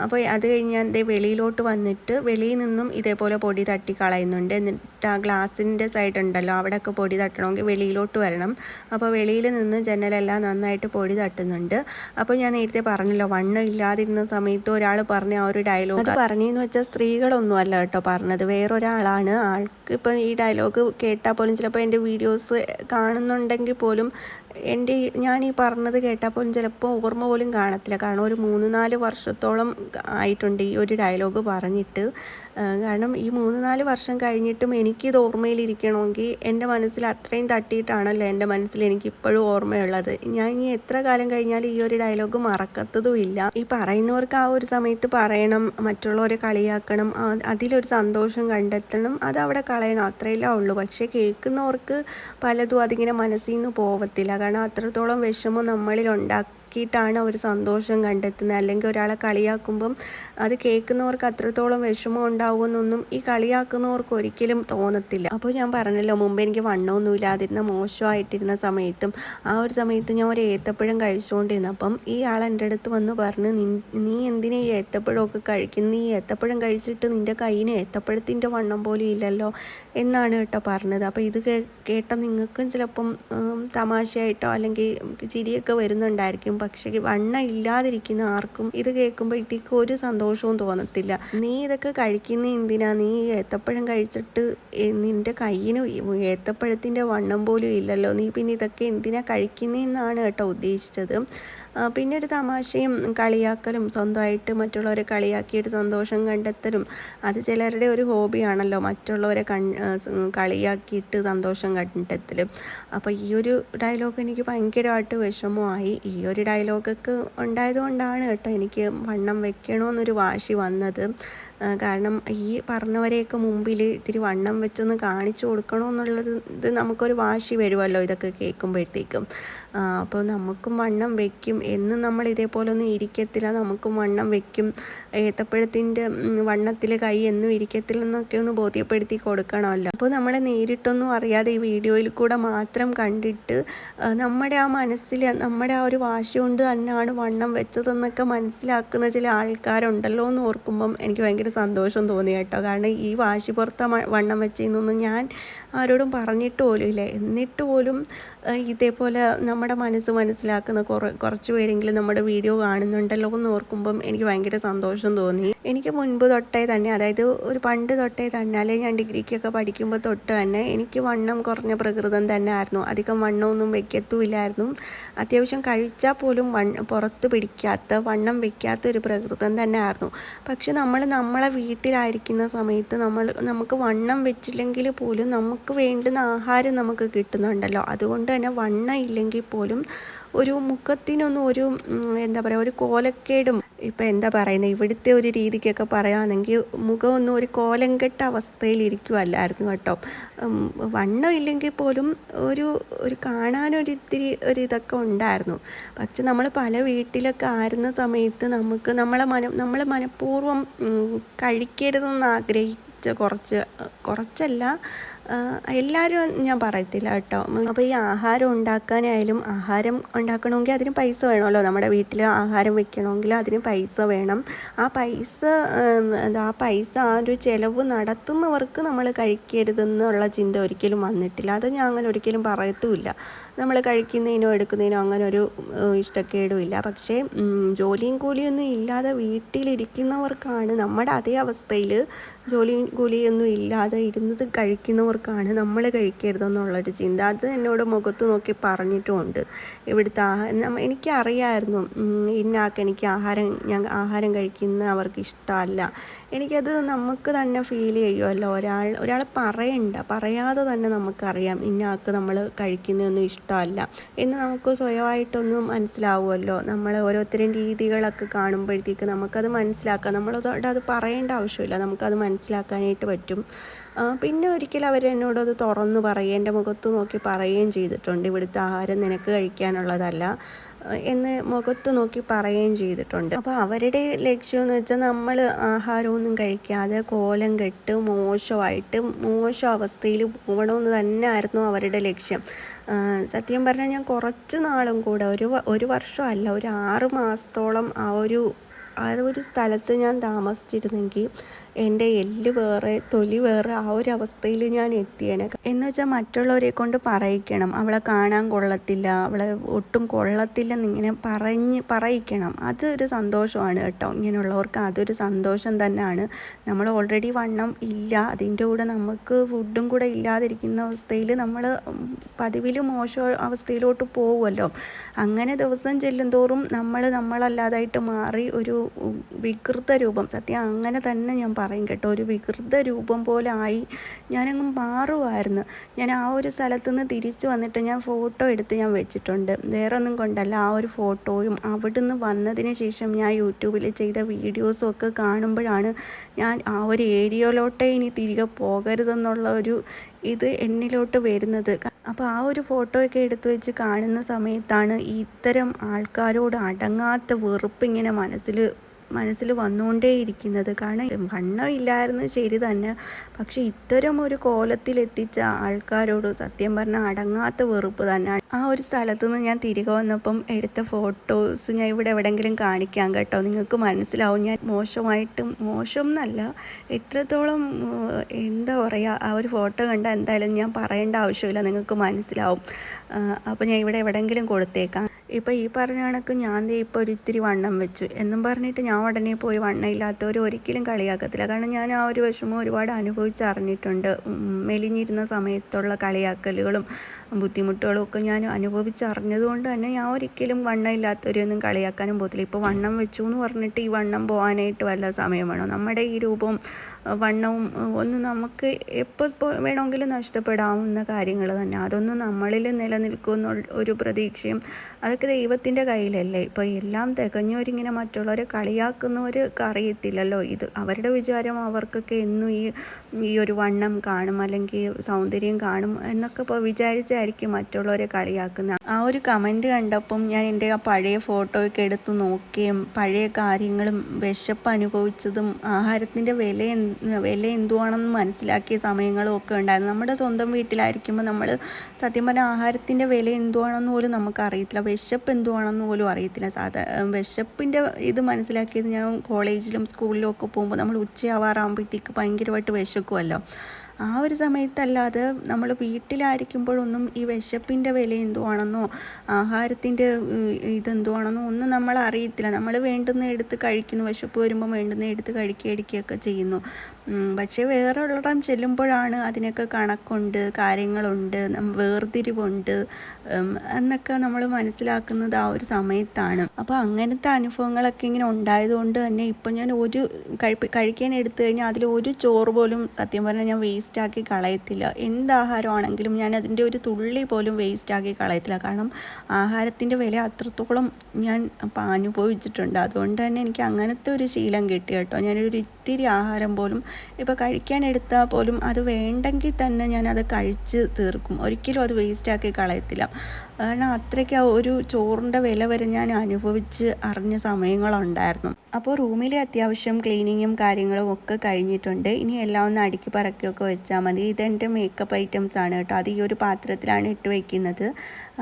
അപ്പോൾ അത് കഴിഞ്ഞ് ഞാൻ വെളിയിലോട്ട് വന്നിട്ട് വെളിയിൽ നിന്നും ഇതേപോലെ പൊടി തട്ടി കളയുന്നുണ്ട്. എന്നിട്ട് ആ ഗ്ലാസിന്റെ സൈഡ് ഉണ്ടല്ലോ അവിടെയൊക്കെ പൊടി തട്ടണമെങ്കിൽ വെളിയിലോട്ട് വരണം. അപ്പോൾ വെളിയിൽ നിന്ന് ജനലെല്ലാം നന്നായിട്ട് പൊടി തട്ടുന്നുണ്ട്. അപ്പോൾ ഞാൻ നേരത്തെ പറഞ്ഞല്ലോ വണ്ണം ഇല്ലാതിരുന്ന സമയത്ത് ഒരാൾ പറഞ്ഞ ആ ഒരു ഡയലോഗ് അത് പറഞ്ഞതെന്ന് വെച്ചാൽ സ്ത്രീകളൊന്നും അല്ല കേട്ടോ പറഞ്ഞത്. വേറൊരാളാണ് ആൾക്ക് ഇപ്പം ഈ ഡയലോഗ് കേട്ടാൽ പോലും ചിലപ്പോൾ എന്റെ വീഡിയോസ് കാണുന്നുണ്ടെങ്കിൽ പോലും എന്റെ ഞാൻ ഈ പറഞ്ഞത് കേട്ടാൽ പോലും ചിലപ്പോൾ ഓർമ്മ പോലും കാണത്തില്ല. കാരണം ഒരു മൂന്ന് നാല് വർഷത്തോളം ആയിട്ടുണ്ട് ഈ ഒരു ഡയലോഗ് പറഞ്ഞിട്ട്. കാരണം ഈ മൂന്ന് നാല് വർഷം കഴിഞ്ഞിട്ടും എനിക്കിത് ഓർമ്മയിലിരിക്കണമെങ്കിൽ എന്റെ മനസ്സിൽ അത്രയും തട്ടിയിട്ടാണല്ലോ എന്റെ മനസ്സിൽ എനിക്ക് ഇപ്പോഴും ഓർമ്മയുള്ളത്. ഞാൻ ഇനി എത്ര കാലം കഴിഞ്ഞാലും ഈ ഒരു ഡയലോഗ് മറക്കത്തതുമില്ല. ഈ പറയുന്നവർക്ക് ആ ഒരു സമയത്ത് പറയണം മറ്റുള്ളവരെ കളിയാക്കണം അതിലൊരു സന്തോഷം കണ്ടെത്തണം അത് അവിടെ കളയണം അത്രയല്ലേ ഉള്ളൂ. പക്ഷേ കേൾക്കുന്നവർക്ക് പലതും അതിങ്ങനെ മനസ്സിൽ നിന്ന് പോവത്തില്ല. കാരണം അത്രത്തോളം വിഷമം നമ്മളിൽ ഉണ്ടാക്കിയിട്ടാണ് ഒരു സന്തോഷം കണ്ടെത്തുന്നത്. അല്ലെങ്കിൽ ഒരാളെ കളിയാക്കുമ്പം അത് കേൾക്കുന്നവർക്ക് അത്രത്തോളം വിഷമം ഉണ്ടാവുമെന്നൊന്നും ഈ കളിയാക്കുന്നവർക്ക് ഒരിക്കലും തോന്നത്തില്ല. അപ്പോൾ ഞാൻ പറഞ്ഞല്ലോ മുമ്പ് എനിക്ക് വണ്ണമൊന്നും ഇല്ലാതിരുന്ന മോശമായിട്ടിരുന്ന സമയത്തും ആ ഒരു സമയത്ത് ഞാൻ ഒരു ഏത്തപ്പഴം കഴിച്ചുകൊണ്ടിരുന്നു. അപ്പം ഈ ആൾ എന്റെ അടുത്ത് വന്ന് പറഞ്ഞു നീ എന്തിനാ ഈ ഏത്തപ്പഴമൊക്കെ കഴിക്കുന്നു? നീ ഏത്തപ്പഴം കഴിച്ചിട്ട് നിന്റെ കയ്യിന് ഏത്തപ്പഴത്തിന്റെ വണ്ണം പോലും ഇല്ലല്ലോ. എന്നാണ് കേട്ടോ പറഞ്ഞത്. അപ്പോൾ ഇത് കേട്ട നിങ്ങൾക്കും ചിലപ്പം തമാശയായിട്ടോ അല്ലെങ്കിൽ ചിരിയൊക്കെ വരുന്നുണ്ടായിരിക്കും. പക്ഷേ വണ്ണ ഇല്ലാതിരിക്കുന്ന ആർക്കും ഇത് കേൾക്കുമ്പോഴത്തേക്ക് ഒരു സന്തോഷവും തോന്നത്തില്ല. നീ ഇതൊക്കെ കഴിക്കുന്ന എന്തിനാ? നീ ഏത്തപ്പഴം കഴിച്ചിട്ട് നിന്റെ കയ്യിന് ഏത്തപ്പഴത്തിന്റെ വണ്ണം പോലും ഇല്ലല്ലോ. നീ പിന്നെ ഇതൊക്കെ എന്തിനാ കഴിക്കുന്നതെന്നാണ് കേട്ടോ ഉദ്ദേശിച്ചത്. പിന്നെ ഒരു തമാശയും കളിയാക്കലും സ്വന്തമായിട്ട് മറ്റുള്ളവരെ കളിയാക്കിയിട്ട് സന്തോഷം കണ്ടെത്തലും അത് ചിലരുടെ ഒരു ഹോബിയാണല്ലോ മറ്റുള്ളവരെ കൺ കളിയാക്കിയിട്ട് സന്തോഷം കണ്ടെത്തലും. അപ്പോൾ ഈ ഒരു ഡയലോഗ് എനിക്ക് ഭയങ്കരമായിട്ട് വിഷമമായി. ഈ ഒരു ഡയലോഗൊക്കെ ഉണ്ടായതുകൊണ്ടാണ് കേട്ടോ എനിക്ക് വണ്ണം വെക്കണമെന്നൊരു വാശി വന്നത്. കാരണം ഈ പറഞ്ഞവരെയൊക്കെ മുമ്പിൽ ഇത്തിരി വണ്ണം വെച്ചൊന്ന് കാണിച്ചു കൊടുക്കണമെന്നുള്ളത് നമുക്കൊരു വാശി വരുമല്ലോ ഇതൊക്കെ കേൾക്കുമ്പോഴത്തേക്കും. അപ്പോൾ നമുക്കും വണ്ണം വെക്കും. എന്ന് നമ്മൾ ഇതേപോലൊന്നും ഇരിക്കത്തില്ല. നമുക്കും വണ്ണം വെക്കും. ഏത്തപ്പഴത്തിന്റെ വണ്ണത്തിൽ കൈ എന്നും ഇരിക്കത്തില്ലെന്നൊക്കെ ഒന്ന് ബോധ്യപ്പെടുത്തി കൊടുക്കണമല്ലോ. അപ്പോൾ നമ്മളെ നേരിട്ടൊന്നും അറിയാതെ ഈ വീഡിയോയിൽ കൂടെ മാത്രം കണ്ടിട്ട് നമ്മുടെ ആ മനസ്സിൽ നമ്മുടെ ആ ഒരു വാശി കൊണ്ട് തന്നെയാണ് വണ്ണം വെച്ചതെന്നൊക്കെ മനസ്സിലാക്കുന്ന ചില ആൾക്കാരുണ്ടല്ലോ എന്ന് ഓർക്കുമ്പം എനിക്ക് ഭയങ്കര സന്തോഷം തോന്നി കേട്ടോ. കാരണം ഈ വാശി പുറത്ത വണ്ണം വെച്ചതിൽ നിന്നും ഞാൻ ആരോടും പറഞ്ഞിട്ട് പോലും ഇല്ല. എന്നിട്ട് പോലും ഇതേപോലെ നമ്മുടെ മനസ്സ് മനസ്സിലാക്കുന്ന കുറേ കുറച്ച് പേരെങ്കിലും നമ്മുടെ വീഡിയോ കാണുന്നുണ്ടല്ലോ എന്ന് ഓർക്കുമ്പം എനിക്ക് ഭയങ്കര സന്തോഷം തോന്നി. എനിക്ക് മുൻപ് തൊട്ടേ തന്നെ അതായത് ഒരു പണ്ട് തൊട്ടേ തന്നെ അല്ലെങ്കിൽ ഞാൻ ഡിഗ്രിക്കൊക്കെ പഠിക്കുമ്പോൾ തൊട്ട് തന്നെ എനിക്ക് വണ്ണം കുറഞ്ഞ പ്രകൃതം തന്നെ ആയിരുന്നു. അധികം വണ്ണമൊന്നും വെക്കത്തുമില്ലായിരുന്നു. അത്യാവശ്യം കഴിച്ചാൽ പോലും വൺ പുറത്ത് പിടിക്കാത്ത വണ്ണം വെക്കാത്ത ഒരു പ്രകൃതം തന്നെ ആയിരുന്നു. പക്ഷെ നമ്മൾ നമ്മളെ വീട്ടിലായിരിക്കുന്ന സമയത്ത് നമ്മൾ നമുക്ക് വണ്ണം വെച്ചില്ലെങ്കിൽ പോലും നമുക്ക് വേണ്ടുന്ന ആഹാരം നമുക്ക് കിട്ടുന്നുണ്ടല്ലോ. അതുകൊണ്ട് തന്നെ വണ്ണ ഇല്ലെങ്കിൽ പോലും ഒരു മുഖത്തിനൊന്നും ഒരു എന്താ പറയുക ഒരു കോലക്കേടും ഇപ്പം എന്താ പറയുന്നത് ഇവിടുത്തെ ഒരു രീതിക്കൊക്കെ പറയുകയാണെങ്കിൽ മുഖമൊന്നും ഒരു കോലം കെട്ട അവസ്ഥയിൽ കേട്ടോ. വണ്ണം ഇല്ലെങ്കിൽ പോലും ഒരു ഒരു കാണാനൊരിത്തിരി ഒരു ഇതൊക്കെ ഉണ്ടായിരുന്നു. പക്ഷെ നമ്മൾ പല വീട്ടിലൊക്കെ ആയിരുന്ന സമയത്ത് നമുക്ക് നമ്മളെ മന നമ്മൾ മനഃപൂർവം കഴിക്കരുതെന്ന് ആഗ്രഹിച്ച കുറച്ച് കുറച്ചല്ല എല്ലാവരും ഞാൻ പറയത്തില്ല കേട്ടോ. അപ്പോൾ ഈ ആഹാരം ഉണ്ടാക്കാനായാലും ആഹാരം ഉണ്ടാക്കണമെങ്കിൽ അതിന് പൈസ വേണമല്ലോ. നമ്മുടെ വീട്ടിൽ ആഹാരം വെക്കണമെങ്കിൽ അതിന് പൈസ വേണം. ആ പൈസ എന്താ ആ പൈസ ആ ഒരു ചിലവ് നടത്തുന്നവർക്ക് നമ്മൾ കഴിക്കരുതെന്നുള്ള ചിന്ത ഒരിക്കലും വന്നിട്ടില്ല. അത് ഞാൻ അങ്ങനെ ഒരിക്കലും പറയത്തുമില്ല. നമ്മൾ കഴിക്കുന്നതിനോ എടുക്കുന്നതിനോ അങ്ങനെ ഒരു ഇഷ്ടക്കേടും ഇല്ല. പക്ഷേ ജോലിയും കൂലിയൊന്നും ഇല്ലാതെ വീട്ടിലിരിക്കുന്നവർക്കാണ് നമ്മുടെ അതേ അവസ്ഥയിൽ ജോലിയും കൂലിയൊന്നും ഇല്ലാതെ ഇരുന്നത് കഴിക്കുന്നവർക്കാണ് നമ്മൾ കഴിക്കരുതെന്നുള്ളൊരു ചിന്ത. അത് എന്നോട് മുഖത്ത് നോക്കി പറഞ്ഞിട്ടുമുണ്ട് ഇവിടുത്തെ ആഹാരം എനിക്കറിയായിരുന്നു. ഇന്നാൾക്ക് എനിക്ക് ആഹാരം ഞാൻ ആഹാരം കഴിക്കുന്ന അവർക്ക് ഇഷ്ടമല്ല എനിക്കത് നമുക്ക് തന്നെ ഫീൽ ചെയ്യുമല്ലോ ഒരാൾ ഒരാൾ പറയണ്ട. പറയാതെ തന്നെ നമുക്കറിയാം ഇന്ന ആൾക്ക് നമ്മൾ കഴിക്കുന്നതൊന്നും ഇഷ്ടമല്ല എന്ന് നമുക്ക് സ്വയമായിട്ടൊന്നും മനസ്സിലാവുമല്ലോ നമ്മൾ ഓരോരുത്തരും രീതികളൊക്കെ കാണുമ്പോഴത്തേക്ക് നമുക്കത് മനസ്സിലാക്കാം. നമ്മളതോടെ അത് പറയേണ്ട ആവശ്യമില്ല. നമുക്കത് മനസ്സിലാക്കാനായിട്ട് പറ്റും. പിന്നെ ഒരിക്കലും അവർ അത് തുറന്നു പറയുക എന്റെ മുഖത്ത് നോക്കി പറയുകയും ചെയ്തിട്ടുണ്ട്. ഇവിടുത്തെ ആഹാരം നിനക്ക് കഴിക്കാനുള്ളതല്ല. എന്ന് മുഖത്ത് നോക്കി പറയുകയും ചെയ്തിട്ടുണ്ട്. അപ്പോൾ അവരുടെ ലക്ഷ്യം എന്ന് വെച്ചാൽ നമ്മൾ ആഹാരമൊന്നും കഴിക്കാതെ കോലം കെട്ട് മോശമായിട്ട് മോശം അവസ്ഥയിൽ പോകണമെന്ന് തന്നെ ആയിരുന്നു അവരുടെ ലക്ഷ്യം. സത്യം പറഞ്ഞാൽ ഞാൻ കുറച്ച് നാളും കൂടെ ഒരു ഒരു വർഷമല്ല ഒരു ആറ് മാസത്തോളം ആ ഒരു ആ ഒരു സ്ഥലത്ത് ഞാൻ താമസിച്ചിരുന്നെങ്കിൽ എന്റെ എല്ല് വേറെ തൊലി വേറെ ആ ഒരു അവസ്ഥയിൽ ഞാൻ എത്തിയേനെ. എന്ന് വെച്ചാൽ മറ്റുള്ളവരെ കൊണ്ട് പറയിക്കണം. അവളെ കാണാൻ കൊള്ളത്തില്ല അവളെ ഒട്ടും കൊള്ളത്തില്ലെന്ന് ഇങ്ങനെ പറഞ്ഞ് പറയിക്കണം. അതൊരു സന്തോഷമാണ് കേട്ടോ. ഇങ്ങനെയുള്ളവർക്ക് അതൊരു സന്തോഷം തന്നെയാണ്. നമ്മൾ ഓൾറെഡി വണ്ണം ഇല്ല. അതിന്റെ കൂടെ നമുക്ക് ഫുഡും കൂടെ ഇല്ലാതിരിക്കുന്ന അവസ്ഥയിൽ നമ്മൾ പതിവിൽ മോശം അവസ്ഥയിലോട്ട് പോകുമല്ലോ അങ്ങനെ ദിവസം ചെല്ലും തോറും നമ്മൾ നമ്മളല്ലാതായിട്ട് മാറി ഒരു വികൃത രൂപം. സത്യം അങ്ങനെ തന്നെ ഞാൻ പറയും കേട്ടോ ഒരു വികൃത രൂപം പോലെ ആയി ഞാനങ്ങ് മാറുമായിരുന്നു ഞാൻ ആ ഒരു സ്ഥലത്തു നിന്ന് തിരിച്ചു വന്നിട്ട് ഞാൻ ഫോട്ടോ എടുത്ത് ഞാൻ വെച്ചിട്ടുണ്ട്. വേറെ ഒന്നും കൊണ്ടല്ല ആ ഒരു ഫോട്ടോയും അവിടുന്ന് വന്നതിന് ശേഷം ഞാൻ യൂട്യൂബിൽ ചെയ്ത വീഡിയോസും ഒക്കെ കാണുമ്പോഴാണ് ഞാൻ ആ ഒരു ഏരിയയിലോട്ടേ ഇനി തിരികെ പോകരുതെന്നുള്ള ഒരു ഇത് എന്നിലോട്ട് വരുന്നത്. അപ്പോൾ ആ ഒരു ഫോട്ടോയൊക്കെ എടുത്തു വെച്ച് കാണുന്ന സമയത്താണ് ഇത്തരം ആൾക്കാരോട് അടങ്ങാത്ത വെറുപ്പ് ഇങ്ങനെ മനസ്സിൽ മനസ്സിൽ വന്നുകൊണ്ടേയിരിക്കുന്നത്. കാരണം വണ്ണം ഇല്ലായിരുന്നു ശരി തന്നെ. പക്ഷെ ഇത്തരം ഒരു കോലത്തിലെത്തിച്ച ആൾക്കാരോട് സത്യം പറഞ്ഞാൽ അടങ്ങാത്ത വെറുപ്പ് തന്നെയാണ്. ആ ഒരു സ്ഥലത്ത് നിന്ന് ഞാൻ തിരികെ വന്നപ്പം എടുത്ത ഫോട്ടോസ് ഞാൻ ഇവിടെ എവിടെയെങ്കിലും കാണിക്കാം കേട്ടോ. നിങ്ങൾക്ക് മനസ്സിലാവും. ഞാൻ മോശമായിട്ടും മോശം എന്നല്ല എത്രത്തോളം എന്താ പറയുക ആ ഒരു ഫോട്ടോ കണ്ടാൽ എന്തായാലും ഞാൻ പറയേണ്ട ആവശ്യമില്ല. നിങ്ങൾക്ക് മനസ്സിലാവും. അപ്പോൾ ഞാൻ ഇവിടെ എവിടെയെങ്കിലും കൊടുത്തേക്കാം. ഇപ്പോൾ ഈ പറഞ്ഞ കണക്ക് ഞാൻ ഇപ്പോൾ ഒരു ഇത്തിരി വണ്ണം വെച്ചു. എന്നും പറഞ്ഞിട്ട് ഞാൻ ഉടനെ പോയി വണ്ണം ഇല്ലാത്തവർ ഒരിക്കലും കളിയാക്കത്തില്ല. കാരണം ഞാൻ ആ ഒരു വിഷമം ഒരുപാട് അനുഭവിച്ചറിഞ്ഞിട്ടുണ്ട്. മെലിഞ്ഞിരുന്ന സമയത്തുള്ള കളിയാക്കലുകളും ബുദ്ധിമുട്ടുകളും ഒക്കെ ഞാൻ അനുഭവിച്ചറിഞ്ഞതുകൊണ്ട് തന്നെ ഞാൻ ഒരിക്കലും വണ്ണം ഇല്ലാത്തവരെയൊന്നും കളിയാക്കാനും പോകത്തില്ല. ഇപ്പോൾ വണ്ണം വെച്ചു എന്ന് പറഞ്ഞിട്ട് ഈ വണ്ണം പോകാനായിട്ട് വല്ല സമയം വേണോ? നമ്മുടെ ഈ രൂപവും വണ്ണവും ഒന്നും നമുക്ക് എപ്പോൾ വേണമെങ്കിലും നഷ്ടപ്പെടാവുന്ന കാര്യങ്ങൾ തന്നെ. അതൊന്നും നമ്മളിൽ നിലനിൽക്കുന്ന ഒരു പ്രതീക്ഷയും അതൊക്കെ ദൈവത്തിന്റെ കയ്യിലല്ലേ? ഇപ്പോൾ എല്ലാം തികഞ്ഞവരിങ്ങനെ മറ്റുള്ളവരെ കളിയാക്കുന്നവർക്ക് അറിയത്തില്ലല്ലോ. ഇത് അവരുടെ വിചാരം അവർക്കൊക്കെ എന്നും ഈ ഈ ഒരു വണ്ണം കാണും അല്ലെങ്കിൽ സൗന്ദര്യം കാണും എന്നൊക്കെ ഇപ്പോൾ വിചാരിച്ചായിരിക്കും മറ്റുള്ളവരെ കളിയാക്കുന്നത് ആ ഒരു കമന്റ് കണ്ടപ്പം ഞാൻ എന്റെ ആ പഴയ ഫോട്ടോയൊക്കെ എടുത്ത് നോക്കുകയും പഴയ കാര്യങ്ങളും വിശപ്പ് അനുഭവിച്ചതും ആഹാരത്തിന്റെ വില വില എന്തുവാണെന്ന് മനസ്സിലാക്കിയ സമയങ്ങളും ഒക്കെ ഉണ്ടായിരുന്നു. നമ്മുടെ സ്വന്തം വീട്ടിലായിരിക്കുമ്പോൾ നമ്മൾ സത്യം പറഞ്ഞാൽ ആഹാരത്തിന്റെ വില എന്തുവാണെന്ന് പോലും നമുക്ക് നമുക്കറിയത്തില്ല. വിശപ്പ് എന്തുവാണെന്ന് പോലും അറിയത്തില്ല. സാധാ വിശപ്പിന്റെ ഇത് മനസ്സിലാക്കിയത് ഞാൻ കോളേജിലും സ്കൂളിലും ഒക്കെ പോകുമ്പോൾ നമ്മൾ ഉച്ചയാവാറാകുമ്പോഴത്തേക്ക് ഭയങ്കരമായിട്ട് വിശക്കുമല്ലോ ആ ഒരു സമയത്തല്ലാതെ നമ്മൾ വീട്ടിലായിരിക്കുമ്പോഴൊന്നും ഈ വിശപ്പിന്റെ വില എന്തുവാണെന്നോ ആഹാരത്തിന്റെ ഇതെന്തുവാണെന്നോ ഒന്നും നമ്മൾ അറിയത്തില്ല. നമ്മൾ വേണ്ടുന്ന എടുത്ത് കഴിക്കുന്നു. വിശപ്പ് വരുമ്പോൾ വേണ്ടുന്ന എടുത്ത് കഴിക്കുക ചെയ്യുന്നു. പക്ഷേ വേറെ ഉള്ളിടം ചെല്ലുമ്പോഴാണ് അതിനൊക്കെ കണക്കുണ്ട് കാര്യങ്ങളുണ്ട് വേർതിരിവുണ്ട് എന്നൊക്കെ നമ്മൾ മനസ്സിലാക്കുന്നത് ആ ഒരു സമയത്താണ്. അപ്പോൾ അങ്ങനത്തെ അനുഭവങ്ങളൊക്കെ ഇങ്ങനെ ഉണ്ടായതുകൊണ്ട് തന്നെ ഇപ്പം ഞാൻ ഒരു കഴിക്കാൻ എടുത്തു കഴിഞ്ഞാൽ അതിൽ ഒരു ചോറ് പോലും സത്യം പറഞ്ഞാൽ ഞാൻ വേസ്റ്റാക്കി കളയത്തില്ല. എന്ത് ആഹാരമാണെങ്കിലും ഞാൻ അതിന്റെ ഒരു തുള്ളി പോലും വേസ്റ്റാക്കി കളയത്തില്ല. കാരണം ആഹാരത്തിന്റെ വില അത്രത്തോളം ഞാൻ അനുഭവിച്ചിട്ടുണ്ട്. അതുകൊണ്ട് തന്നെ എനിക്ക് അങ്ങനത്തെ ഒരു ശീലം കിട്ടി കേട്ടോ. ഞാനൊരു ഇത്തിരി ആഹാരം പോലും ഇപ്പോൾ കഴിക്കാൻ എടുത്താൽ പോലും അത് വേണ്ടെങ്കിൽ തന്നെ ഞാനത് കഴിച്ച് തീർക്കും. ഒരിക്കലും അത് വേസ്റ്റാക്കി കളയത്തില്ല. കാരണം അത്രയ്ക്ക് ഒരു ചോറിന്റെ വില വരെ ഞാൻ അനുഭവിച്ച് അറിഞ്ഞ സമയങ്ങളുണ്ടായിരുന്നു. അപ്പോൾ റൂമിലെ അത്യാവശ്യം ക്ലീനിങ്ങും കാര്യങ്ങളും ഒക്കെ കഴിഞ്ഞിട്ടുണ്ട്. ഇനി എല്ലാം ഒന്ന് അടുക്കി പറക്കിയൊക്കെ വെച്ചാൽ മതി. ഇതെന്റെ മേക്കപ്പ് ഐറ്റംസ് ആണ് കേട്ടോ. അത് ഈ ഒരു പാത്രത്തിലാണ് ഇട്ട് വയ്ക്കുന്നത്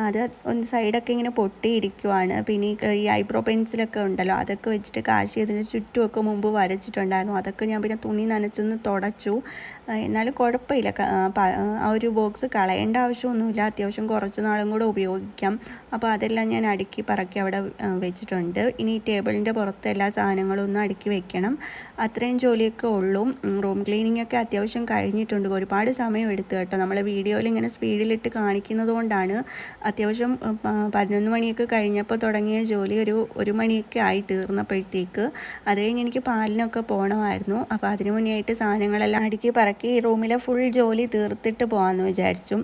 അത് ഒന്ന് സൈഡൊക്കെ ഇങ്ങനെ പൊട്ടിയിരിക്കുവാണ്. പിന്നെ ഈ ഐബ്രോ പെൻസിലൊക്കെ ഉണ്ടല്ലോ അതൊക്കെ വെച്ചിട്ട് കാശി അതിന് ചുറ്റുമൊക്കെ മുമ്പ് വരച്ചിട്ടുണ്ടായിരുന്നു. അതൊക്കെ ഞാൻ പിന്നെ തുണി നനച്ചൊന്ന് തുടച്ചു. എന്നാലും കുഴപ്പമില്ല. ആ ഒരു ബോക്സ് കളയേണ്ട ആവശ്യമൊന്നുമില്ല. അത്യാവശ്യം കുറച്ച് നാളും കൂടെ ഉപയോഗിക്കാം അപ്പോൾ അതെല്ലാം ഞാൻ അടുക്കി പറക്കി അവിടെ വെച്ചിട്ടുണ്ട്. ഇനി ടേബിളിന്റെ പുറത്ത് എല്ലാ സാധനങ്ങളും ഒന്ന് അടുക്കി വെക്കണം. അത്രയും ജോലിയൊക്കെ ഉള്ളൂ. റൂം ക്ലീനിങ് ഒക്കെ അത്യാവശ്യം കഴിഞ്ഞിട്ടുണ്ട്. ഒരുപാട് സമയം എടുത്തു കേട്ടോ. നമ്മൾ വീഡിയോയിൽ ഇങ്ങനെ സ്പീഡിലിട്ട് കാണിക്കുന്നത് കൊണ്ടാണ് അത്യാവശ്യം പതിനൊന്ന് മണിയൊക്കെ കഴിഞ്ഞപ്പോൾ തുടങ്ങിയ ജോലി ഒരു ഒരു മണിയൊക്കെ ആയി തീർന്നപ്പോഴത്തേക്ക്. അത് കഴിഞ്ഞ് എനിക്ക് പാലിനൊക്കെ പോകണമായിരുന്നു അപ്പോൾ അതിനു മുന്നേ ആയിട്ട് സാധനങ്ങളെല്ലാം അടുക്കി പറക്കി റൂമിലെ ഫുൾ ജോലി തീർത്തിട്ട് പോകാമെന്ന് വിചാരിച്ചു.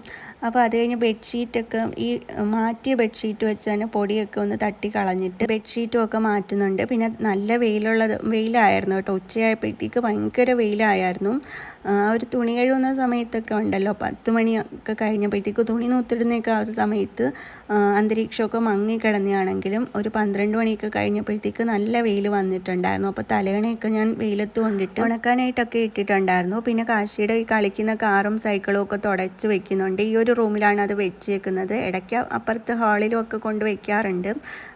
അപ്പോൾ അത് കഴിഞ്ഞ് ബെഡ്ഷീറ്റൊക്കെ ഈ മാറ്റിയ ബെഡ്ഷീറ്റ് വെച്ച് തന്നെ പൊടിയൊക്കെ ഒന്ന് തട്ടി കളഞ്ഞിട്ട് ബെഡ്ഷീറ്റും ഒക്കെ മാറ്റുന്നുണ്ട്. പിന്നെ നല്ല വെയിലുള്ളത് വെയിലായിരുന്നു കേട്ടോ. ഉച്ചയായപ്പോഴത്തേക്ക് ഭയങ്കര വെയിലായിരുന്നു. ഒരു തുണി കഴുകുന്ന സമയത്തൊക്കെ ഉണ്ടല്ലോ. പത്ത് മണിയൊക്കെ കഴിഞ്ഞപ്പോഴത്തേക്ക് തുണി നൂത്തിടുന്നൊക്കെ ആ ഒരു സമയത്ത് അന്തരീക്ഷമൊക്കെ മങ്ങിക്കിടന്നെയാണെങ്കിലും ഒരു പന്ത്രണ്ട് മണിയൊക്കെ കഴിഞ്ഞപ്പോഴത്തേക്ക് നല്ല വെയിൽ വന്നിട്ടുണ്ടായിരുന്നു. അപ്പോൾ തലയണയൊക്കെ ഞാൻ വെയിലത്ത് കൊണ്ടിട്ട് ഉണക്കാനായിട്ടൊക്കെ ഇട്ടിട്ടുണ്ടായിരുന്നു. പിന്നെ കാശിയുടെ ഈ കളിക്കുന്ന കാറും സൈക്കിളും ഒക്കെ തുടച്ച് വെക്കുന്നുണ്ട്. ഈ ഒരു റൂമിലാണ് അത് വെച്ചേക്കുന്നത്. ഇടയ്ക്ക് അപ്പുറത്ത് ഹാളിലും ഒക്കെ കൊണ്ട് വയ്ക്കാറുണ്ട്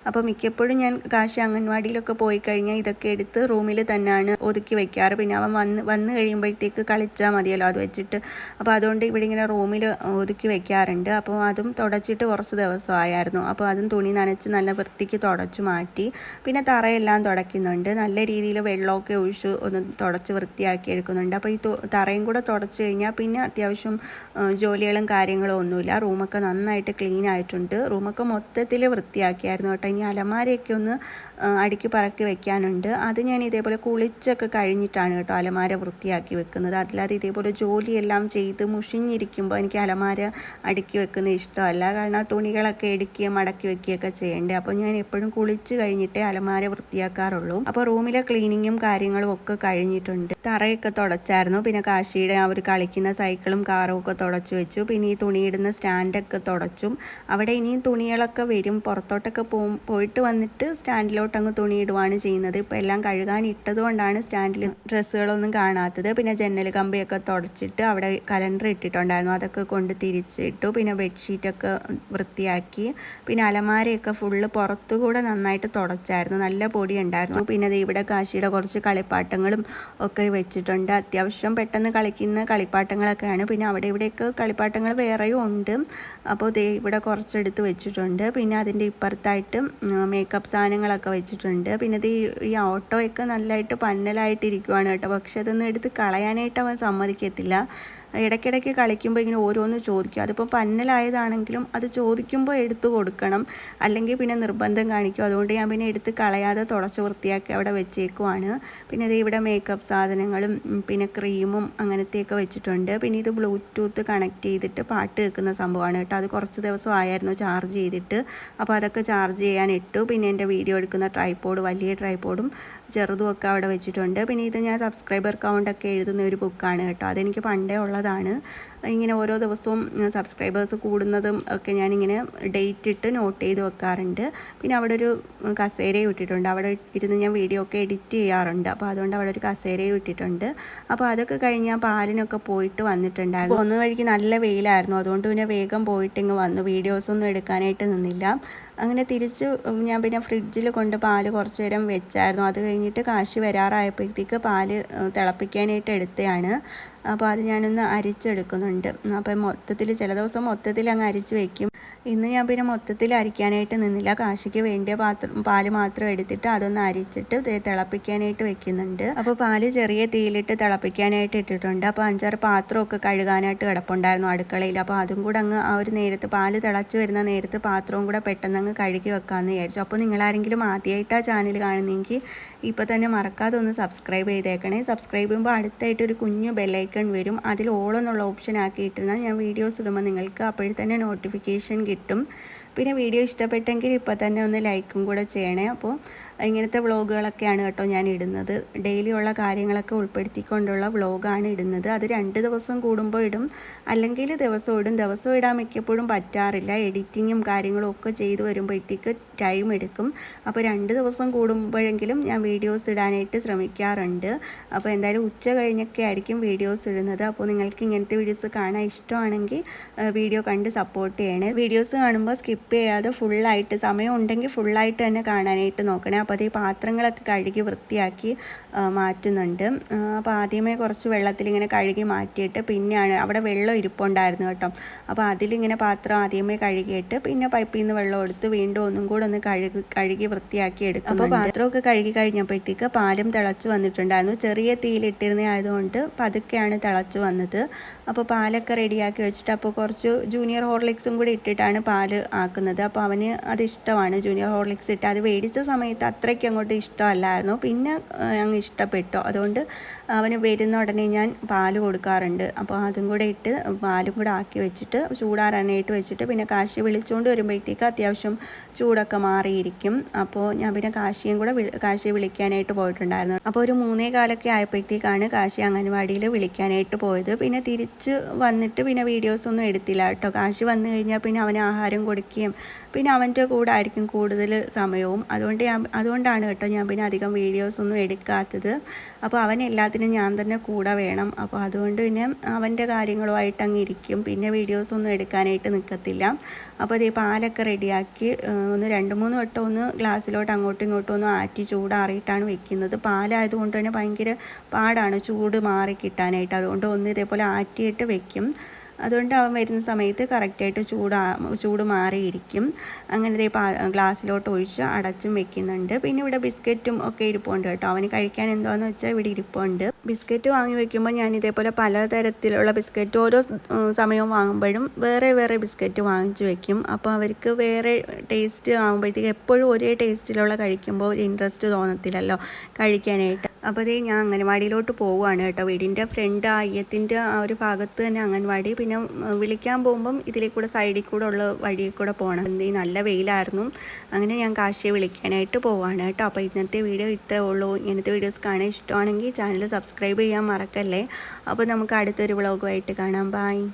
അപ്പോൾ മിക്കപ്പോഴും ഞാൻ കാശി അംഗൻവാടിയിലൊക്കെ പോയി കഴിഞ്ഞാൽ ഇതൊക്കെ എടുത്ത് റൂമിൽ തന്നെയാണ് ഒതുക്കി വയ്ക്കാറ് പിന്നെ അവൻ വന്ന് വന്ന് കഴിയുമ്പോഴത്തേക്ക് കളിച്ചാൽ മതിയല്ലോ അത് വെച്ചിട്ട്. അപ്പോൾ അതുകൊണ്ട് ഇവിടെ ഇങ്ങനെ റൂമിൽ ഒതുക്കി വയ്ക്കാറുണ്ട് അപ്പോൾ അതും തുടച്ചിട്ട് കുറച്ച് ദിവസമായിരുന്നു. അപ്പോൾ അതും തുണി നനച്ച് നല്ല വൃത്തിക്ക് തുടച്ചു മാറ്റി. പിന്നെ തറയെല്ലാം തുടയ്ക്കുന്നുണ്ട്. നല്ല രീതിയിൽ വെള്ളമൊക്കെ ഒഴിച്ച് ഒന്ന് തുടച്ച് വൃത്തിയാക്കി എടുക്കുന്നുണ്ട്. അപ്പോൾ ഈ തറയും കൂടെ തുടച്ച് കഴിഞ്ഞാൽ പിന്നെ അത്യാവശ്യം ജോലികളും കാര്യങ്ങളും ഒന്നുമില്ല. റൂമൊക്കെ നന്നായിട്ട് ക്ലീൻ ആയിട്ടുണ്ട്. റൂമൊക്കെ മൊത്തത്തിൽ വൃത്തിയാക്കിയായിരുന്നു കേട്ടോ. ഇനി അലമാരയൊക്കെ ഒന്ന് അടുക്കി പറക്കി വെക്കാനുണ്ട്. അത് ഞാൻ ഇതേപോലെ കുളിച്ചൊക്കെ കഴിഞ്ഞിട്ടാണ് കേട്ടോ അലമാര വൃത്തിയാക്കി വെക്കുന്നത്. അതില്ലാതെ ഇതേപോലെ ജോലിയെല്ലാം ചെയ്ത് മുഷിഞ്ഞിരിക്കുമ്പോൾ എനിക്ക് അലമാര അടുക്കി വെക്കുന്നത് ഇഷ്ടമല്ല. കാരണം തുണികളൊക്കെ എടുക്കുകയും മടക്കി വെക്കുകയൊക്കെ ചെയ്യേണ്ടത് അപ്പോൾ ഞാൻ എപ്പോഴും കുളിച്ച് കഴിഞ്ഞിട്ടേ അലമാര വൃത്തിയാക്കാറുള്ളൂ. അപ്പോൾ റൂമിലെ ക്ലീനിങ്ങും കാര്യങ്ങളും ഒക്കെ കഴിഞ്ഞിട്ടുണ്ട്. തറയൊക്കെ തുടച്ചായിരുന്നു. പിന്നെ കാശിയുടെ അവർ കളിക്കുന്ന സൈക്കിളും കാറും ഒക്കെ തുടച്ചു വെച്ചു. പിന്നെ ഈ തുണിയിടുന്ന സ്റ്റാൻഡൊക്കെ തുടച്ചും. അവിടെ ഇനിയും തുണികളൊക്കെ വരും. പുറത്തോട്ടൊക്കെ പോയിട്ട് വന്നിട്ട് സ്റ്റാൻഡിലോട്ട് അങ്ങ് തുണിയിടുവാണ് ചെയ്യുന്നത്. ഇപ്പോൾ എല്ലാം കഴുകാൻ ഇട്ടതുകൊണ്ടാണ് സ്റ്റാൻഡിൽ ഡ്രസ്സുകളൊന്നും കാണാത്തത്. പിന്നെ ജനൽ കമ്പിയൊക്കെ തുടച്ചിട്ട് അവിടെ കലണ്ടർ ഇട്ടിട്ടുണ്ടായിരുന്നു. അതൊക്കെ കൊണ്ട് തിരിച്ചിട്ടു. പിന്നെ ബെഡ്ഷീറ്റൊക്കെ വൃത്തിയാക്കി. പിന്നെ അലമാരയൊക്കെ ഫുള്ള് പുറത്തുകൂടെ നന്നായിട്ട് തുടച്ചായിരുന്നു. നല്ല പൊടി ഉണ്ടായിരുന്നു പിന്നെ ഇവിടെ കാശിയുടെ കുറച്ച് കളിപ്പാട്ടങ്ങളും ഒക്കെ വെച്ചിട്ടുണ്ട്. അത്യാവശ്യം പെട്ടെന്ന് കളിക്കുന്ന കളിപ്പാട്ടങ്ങളൊക്കെയാണ്. പിന്നെ അവിടെ ഇവിടെയൊക്കെ കളിപ്പാട്ടങ്ങൾ വേറെയും ഉണ്ട്. അപ്പോൾ ഇവിടെ കുറച്ചെടുത്ത് വെച്ചിട്ടുണ്ട്. പിന്നെ അതിന്റെ ഇപ്പുറത്തായിട്ട് മേക്കപ്പ് സാധനങ്ങളൊക്കെ വെച്ചിട്ടുണ്ട്. പിന്നെ ഇത് ഈ ഓട്ടോയൊക്കെ നല്ലതായിട്ട് പന്നലായിട്ടിരിക്കുവാണ് കേട്ടോ. പക്ഷെ അതൊന്നും എടുത്ത് കളയാനായിട്ട് അവൻ സമ്മതിക്കത്തില്ല. ഇടയ്ക്കിടയ്ക്ക് കളിക്കുമ്പോൾ ഇങ്ങനെ ഓരോന്ന് ചോദിക്കും. അതിപ്പോൾ പന്നലായതാണെങ്കിലും അത് ചോദിക്കുമ്പോൾ എടുത്തു കൊടുക്കണം. അല്ലെങ്കിൽ പിന്നെ നിർബന്ധം കാണിക്കും. അതുകൊണ്ട് ഞാൻ പിന്നെ എടുത്ത് കളയാതെ തുടച്ച് വൃത്തിയാക്കി അവിടെ വെച്ചേക്കുവാണ്. പിന്നെ ഇത് ഇവിടെ മേക്കപ്പ് സാധനങ്ങളും പിന്നെ ക്രീമും അങ്ങനത്തെയൊക്കെ വെച്ചിട്ടുണ്ട്. പിന്നെ ഇത് ബ്ലൂടൂത്ത് കണക്ട് ചെയ്തിട്ട് പാട്ട് കേൾക്കുന്ന സംഭവമാണ് കേട്ടോ. അത് കുറച്ച് ദിവസം ആയിരുന്നു ചാർജ് ചെയ്തിട്ട്. അപ്പോൾ അതൊക്കെ ചാർജ് ചെയ്യാൻ ഇട്ടു. പിന്നെ എന്റെ വീഡിയോ എടുക്കുന്ന ട്രൈപ്പോഡ് വലിയ ട്രൈപ്പോഡും ചെറുതും ഒക്കെ അവിടെ വെച്ചിട്ടുണ്ട്. പിന്നെ ഇത് ഞാൻ സബ്സ്ക്രൈബർ കൗണ്ടൊക്കെ എഴുതുന്ന ഒരു ബുക്കാണ് കേട്ടോ. അതെനിക്ക് പണ്ടേ ഉള്ളതാണ്. ഇങ്ങനെ ഓരോ ദിവസവും സബ്സ്ക്രൈബേഴ്സ് കൂടുന്നതും ഒക്കെ ഞാനിങ്ങനെ ഡേറ്റ് ഇട്ട് നോട്ട് ചെയ്ത് വെക്കാറുണ്ട്. പിന്നെ അവിടെ ഒരു കസേരയും ഇട്ടിട്ടുണ്ട്. അവിടെ ഇരുന്ന് ഞാൻ വീഡിയോ ഒക്കെ എഡിറ്റ് ചെയ്യാറുണ്ട്. അപ്പോൾ അതുകൊണ്ട് അവിടെ ഒരു കസേരയും ഇട്ടിട്ടുണ്ട്. അപ്പോൾ അതൊക്കെ കഴിഞ്ഞ് ഞാൻ പാലിനൊക്കെ പോയിട്ട് വന്നിട്ടുണ്ടായിരുന്നു. ഒന്ന് വഴിക്ക് നല്ല വെയിലായിരുന്നു. അതുകൊണ്ട് പിന്നെ വേഗം പോയിട്ട് ഇങ്ങ് വന്നു. വീഡിയോസൊന്നും എടുക്കാനായിട്ട് നിന്നില്ല. അങ്ങനെ തിരിച്ച് ഞാൻ പിന്നെ ഫ്രിഡ്ജിൽ കൊണ്ട് പാൽ കുറച്ച് നേരം വെച്ചായിരുന്നു. അത് കഴിഞ്ഞിട്ട് കാശി വരാറായപ്പോഴത്തേക്ക് പാൽ തിളപ്പിക്കാനായിട്ട് എടുത്തതാണ്. അപ്പോൾ അത് ഞാനൊന്ന് അരിച്ചെടുക്കുന്നുണ്ട്. അപ്പോൾ മൊത്തത്തിൽ ചില ദിവസം മൊത്തത്തിൽ അങ്ങ് അരിച്ച് വെക്കും. ഇന്ന് ഞാൻ പിന്നെ മൊത്തത്തിൽ അരിക്കാനായിട്ട് നിന്നില്ല. കാശിക്ക് വേണ്ടിയ പാത്രം പാൽ മാത്രം എടുത്തിട്ട് അതൊന്ന് അരിച്ചിട്ട് തിളപ്പിക്കാനായിട്ട് വെക്കുന്നുണ്ട്. അപ്പോൾ പാൽ ചെറിയ തീയിലിട്ട് തിളപ്പിക്കാനായിട്ട് ഇട്ടിട്ടുണ്ട്. അപ്പോൾ അഞ്ചാറ് പാത്രമൊക്കെ കഴുകാനായിട്ട് കിടപ്പുണ്ടായിരുന്നു അടുക്കളയിൽ. അപ്പോൾ അതും കൂടെ അങ്ങ് ആ ഒരു നേരത്ത് പാൽ തിളച്ച് വരുന്ന നേരത്ത് പാത്രവും കൂടെ പെട്ടെന്ന് അങ്ങ് കഴുകി വെക്കാമെന്ന് വിചാരിച്ചു. അപ്പോൾ നിങ്ങളാരെങ്കിലും ആദ്യമായിട്ട് ആ ചാനൽ കാണുന്നെങ്കിൽ ഇപ്പോൾ തന്നെ മറക്കാതെ ഒന്ന് സബ്സ്ക്രൈബ് ചെയ്തേക്കണേ. സബ്സ്ക്രൈബ് ചെയ്യുമ്പോൾ അടുത്തായിട്ട് ഒരു കുഞ്ഞു ബെല്ലൈക്കൺ വരും. അതിൽ ഓൾ എന്നുള്ള ഓപ്ഷൻ ആക്കിയിട്ടിരുന്നാൽ ഞാൻ വീഡിയോസ് ഇടുമ്പോൾ നിങ്ങൾക്ക് അപ്പോഴും തന്നെ നോട്ടിഫിക്കേഷൻ കിട്ടും. പിന്നെ വീഡിയോ ഇഷ്ടപ്പെട്ടെങ്കിൽ ഇപ്പോൾ തന്നെ ഒന്ന് ലൈക്കും കൂടെ ചെയ്യണേ. അപ്പോൾ ഇങ്ങനത്തെ വ്ളോഗുകളൊക്കെയാണ് കേട്ടോ ഞാൻ ഇടുന്നത് ഡെയിലി ഉള്ള കാര്യങ്ങളൊക്കെ ഉൾപ്പെടുത്തിക്കൊണ്ടുള്ള വ്ളോഗാണ് ഇടുന്നത്. അത് രണ്ട് ദിവസം കൂടുമ്പോൾ ഇടും. അല്ലെങ്കിൽ ദിവസം ഇടും. ദിവസം ഇടാൻ മിക്കപ്പോഴും പറ്റാറില്ല. എഡിറ്റിങ്ങും കാര്യങ്ങളും ഒക്കെ ചെയ്തു വരുമ്പോഴത്തേക്ക് ടൈം എടുക്കും. അപ്പോൾ രണ്ട് ദിവസം കൂടുമ്പോഴെങ്കിലും ഞാൻ വീഡിയോസ് ഇടാനായിട്ട് ശ്രമിക്കാറുണ്ട്. അപ്പോൾ എന്തായാലും ഉച്ച കഴിഞ്ഞൊക്കെ ആയിരിക്കും വീഡിയോസ് ഇടുന്നത്. അപ്പോൾ നിങ്ങൾക്ക് ഇങ്ങനത്തെ വീഡിയോസ് കാണാൻ ഇഷ്ടമാണെങ്കിൽ വീഡിയോ കണ്ട് സപ്പോർട്ട് ചെയ്യണേ. വീഡിയോസ് കാണുമ്പോൾ സ്കിപ്പ് ചെയ്യാതെ ഫുള്ളായിട്ട് സമയം ഉണ്ടെങ്കിൽ ഫുള്ളായിട്ട് തന്നെ കാണാനായിട്ട് നോക്കണേ. അപ്പോൾ അതേ പാത്രങ്ങളൊക്കെ കഴുകി വൃത്തിയാക്കി മാറ്റുന്നുണ്ട്. അപ്പോൾ ആദ്യമേ കുറച്ച് വെള്ളത്തിൽ ഇങ്ങനെ കഴുകി മാറ്റിയിട്ട് പിന്നെയാണ് അവിടെ വെള്ളം ഇരിപ്പുണ്ടായിരുന്നു കേട്ടോ. അപ്പോൾ അതിലിങ്ങനെ പാത്രം ആദ്യമേ കഴുകിയിട്ട് പിന്നെ പൈപ്പിൽ നിന്ന് വെള്ളം എടുത്ത് വീണ്ടും ഒന്നും കൂടെ ഒന്ന് കഴുകി കഴുകി വൃത്തിയാക്കി എടുക്കും അപ്പോൾ പാത്രമൊക്കെ കഴുകി കഴിഞ്ഞപ്പോഴത്തേക്ക് പാലും തിളച്ച് വന്നിട്ടുണ്ടായിരുന്നു. ചെറിയ തീയിലിട്ടിരുന്ന ആയതുകൊണ്ട് പതുക്കെയാണ് തിളച്ച് വന്നത്. അപ്പോൾ പാലൊക്കെ റെഡിയാക്കി വെച്ചിട്ട് അപ്പോൾ കുറച്ച് ജൂനിയർ ഹോർലിക്സും കൂടി ഇട്ടിട്ടാണ് പാൽ ആക്കുന്നത്. അപ്പോൾ അവന് അത് ഇഷ്ടമാണ്. ജൂനിയർ ഹോർലിക്സ് ഇട്ട് അത് മേടിച്ച സമയത്ത് അത്രയ്ക്ക് അങ്ങോട്ട് ഇഷ്ടമല്ലായിരുന്നു. പിന്നെ അങ്ങ് ഇഷ്ടപ്പെട്ടു. അതുകൊണ്ട് അവന് വരുന്ന ഉടനെ ഞാൻ പാൽ കൊടുക്കാറുണ്ട്. അപ്പോൾ അതും കൂടെ ഇട്ട് പാലും കൂടെ ആക്കി വെച്ചിട്ട് ചൂടാറാനായിട്ട് വെച്ചിട്ട് പിന്നെ കാശി വിളിച്ചുകൊണ്ട് വരുമ്പോഴത്തേക്ക് അത്യാവശ്യം ചൂടൊക്കെ മാറിയിരിക്കും. അപ്പോൾ ഞാൻ പിന്നെ കാശിയും കൂടെ കാശിയെ വിളിക്കാനായിട്ട് പോയിട്ടുണ്ടായിരുന്നു. അപ്പോൾ ഒരു മൂന്നേ കാലൊക്കെ ആയപ്പോഴത്തേക്കാണ് കാശി അംഗൻവാടിയിൽ വിളിക്കാനായിട്ട് പോയത്. പിന്നെ തിരിച്ച് വന്നിട്ട് പിന്നെ വീഡിയോസ് ഒന്നും എടുത്തില്ല കേട്ടോ. കാശി വന്നു കഴിഞ്ഞാൽ പിന്നെ അവന് ആഹാരം കൊടുക്കുകയും പിന്നെ അവന്റെ കൂടെ ആയിരിക്കും കൂടുതൽ സമയവും. അതുകൊണ്ട് ഞാൻ അതുകൊണ്ടാണ് കേട്ടോ ഞാൻ പിന്നെ അധികം വീഡിയോസ് ഒന്നും എടുക്കാത്തത്. അപ്പോൾ അവൻ എല്ലാത്തിനും ഞാൻ തന്നെ കൂടെ വേണം. അപ്പോൾ അതുകൊണ്ട് പിന്നെ അവന്റെ കാര്യങ്ങളുമായിട്ട് അങ്ങ് ഇരിക്കും. പിന്നെ വീഡിയോസ് ഒന്നും എടുക്കാനായിട്ട് നിൽക്കത്തില്ല. അപ്പോൾ അതേ പാലൊക്കെ റെഡിയാക്കി ഒന്ന് രണ്ട് മൂന്ന് വട്ടം ഒന്ന് ഗ്ലാസ്സിലോട്ട് അങ്ങോട്ടും ഇങ്ങോട്ടും ഒന്ന് ആറ്റി ചൂടാറിയിട്ടാണ് വെക്കുന്നത്. പാലായതുകൊണ്ട് തന്നെ ഭയങ്കര പാടാണ് ചൂട് മാറി കിട്ടാനായിട്ട്. അതുകൊണ്ട് ഒന്ന് ഇതേപോലെ ആറ്റിയിട്ട് വെക്കും. അതുകൊണ്ട് അവൻ വരുന്ന സമയത്ത് കറക്റ്റായിട്ട് ചൂട് ചൂട് മാറിയിരിക്കും. അങ്ങനെ ഇതേ ഗ്ലാസ്സിലോട്ട് ഒഴിച്ച് അടച്ചും വെക്കുന്നുണ്ട്. പിന്നെ ഇവിടെ ബിസ്ക്കറ്റും ഒക്കെ ഇരിപ്പുണ്ട് കേട്ടോ. അവന് കഴിക്കാൻ എന്തോന്ന് വെച്ചാൽ ഇവിടെ ഇരിപ്പുണ്ട്. ബിസ്ക്കറ്റ് വാങ്ങി വെക്കുമ്പോൾ ഞാൻ ഇതേപോലെ പലതരത്തിലുള്ള ബിസ്ക്കറ്റ് ഓരോ സമയവും വാങ്ങുമ്പോഴും വേറെ വേറെ ബിസ്ക്കറ്റ് വാങ്ങിച്ച് വെക്കും. അപ്പോൾ അവർക്ക് വേറെ ടേസ്റ്റ് ആകുമ്പോഴത്തേക്ക് എപ്പോഴും ഒരേ ടേസ്റ്റിലുള്ള കഴിക്കുമ്പോൾ ഒരു ഇൻട്രസ്റ്റ് തോന്നത്തില്ലല്ലോ കഴിക്കാനായിട്ട്. അപ്പോൾ അതേ ഞാൻ അംഗൻവാടിയിലോട്ട് പോവുകയാണ് കേട്ടോ. വീടിന്റെ ഫ്രണ്ട് അയ്യത്തിന്റെ ആ ഒരു ഭാഗത്ത് തന്നെ അംഗൻവാടി. പിന്നെ വിളിക്കാൻ പോകുമ്പം ഇതിലേ കൂടെ സൈഡിൽ കൂടെ ഉള്ള വഴിയിൽ കൂടെ പോകണം എന്തേ നല്ല വെയിലായിരുന്നു. അങ്ങനെ ഞാൻ കാശിയെ വിളിക്കാനായിട്ട് പോവാണ് കേട്ടോ. അപ്പോൾ ഇന്നത്തെ വീഡിയോ ഇത്രേ ഉള്ളൂ. ഇങ്ങനത്തെ വീഡിയോസ് കാണാൻ ഇഷ്ടമാണെങ്കിൽ ചാനൽ സബ്സ്ക്രൈബ് ചെയ്യാൻ മറക്കല്ലേ. അപ്പോൾ നമുക്ക് അടുത്തൊരു വ്ളോഗുമായിട്ട് കാണാം. ബായ്